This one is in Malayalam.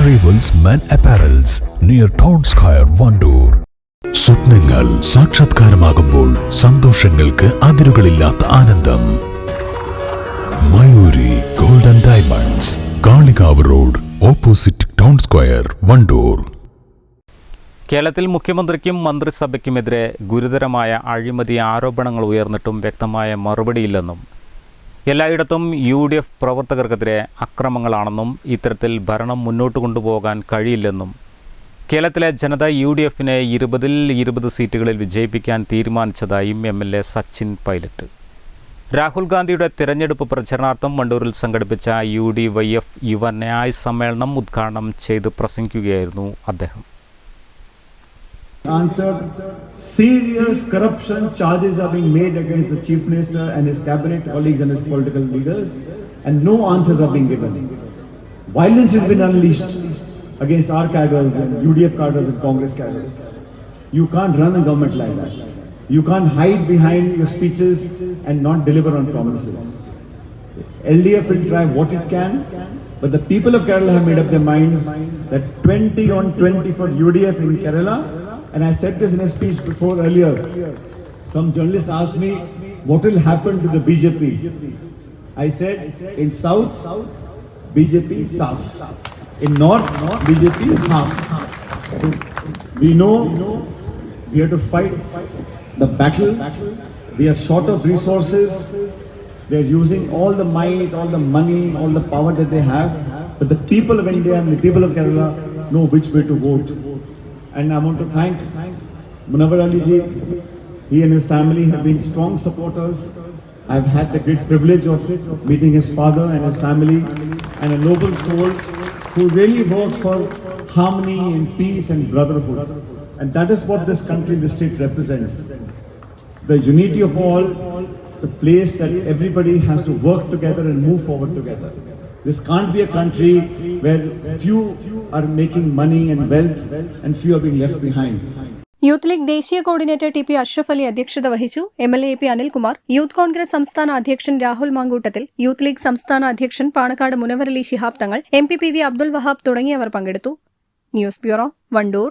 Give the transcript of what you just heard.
Arrivals men apparels near town square Wandoor സ്വപ്നങ്ങൾ സാക്ഷാത്കാരമാകുമ്പോൾ സന്തോഷങ്ങൾക്ക് അതിരുകളില്ലാത്ത ആനന്ദം. Mayuri golden diamonds Kalikavu road opposite town square Wandoor കേരളത്തിൽ മുഖ്യമന്ത്രിക്കും മന്ത്രിസഭയ്ക്കുമെതിരെ ഗുരുതരമായ അഴിമതി ആരോപണങ്ങൾ ഉയർന്നിട്ടും വ്യക്തമായ മറുപടിയില്ലെന്നും എല്ലായിടത്തും യു ഡി എഫ് പ്രവർത്തകർക്കെതിരെ അക്രമങ്ങളാണെന്നും ഇത്തരത്തിൽ ഭരണം മുന്നോട്ട് കൊണ്ടുപോകാൻ കഴിയില്ലെന്നും. കേരളത്തിലെ ജനത യു ഡി എഫിനെ ഇരുപതിൽ ഇരുപത് സീറ്റുകളിൽ വിജയിപ്പിക്കാൻ തീരുമാനിച്ചതായും M L A Sachin Pilot. Rahul ഗാന്ധിയുടെ തിരഞ്ഞെടുപ്പ് പ്രചരണാർത്ഥം വണ്ടൂരിൽ സംഘടിപ്പിച്ച യു ഡി വൈ എഫ് യുവ ന്യായ സമ്മേളനം ഉദ്ഘാടനം ചെയ്ത് പ്രസംഗിക്കുകയായിരുന്നു അദ്ദേഹം. Answered. Serious corruption charges are being made against the chief minister and his cabinet colleagues and his political leaders and no answers are being given. Violence has been unleashed against our cadres and udf cadres and congress cadres you can't run a government like that. You can't hide behind your speeches and not deliver on promises. LDF will try what it can, but the people of Kerala have made up their minds that 20 on 20 for UDF in Kerala. And I said this in a speech before earlier. Some journalists asked me, what will happen to the BJP? I said, in South, BJP South. In North, BJP half. So we know we have to fight the battle. We are short of resources. They're using all the might, all the money, all the power that they have. But the people of India and the people of Kerala know which way to vote. And I want to thank Munawar Ali ji. He and his family have been strong supporters. I've had the great privilege of meeting his father and his family and a noble soul who really worked for harmony and peace and brotherhood. And that is what this country, this state represents the unity of all, the place that everybody has to work together and move forward together. This can't be a country where few are making money and wealth and few are being left behind. Youth league ദേശീയ coordinator T P Ashraf Ali അധ്യക്ഷത വഹിച്ചു. M L A P Anilkumar youth Congress സംസ്ഥാന അധ്യക്ഷൻ രാഹുൽ മാങ്കൂട്ടത്തിൽ യൂത്ത് ലീഗ് സംസ്ഥാന അധ്യക്ഷൻ Panakkad Munavvarali Shihab Thangal M P P V Abdul Wahab തുടങ്ങിയവർ പങ്കെടുത്തു. News bureau Wandoor.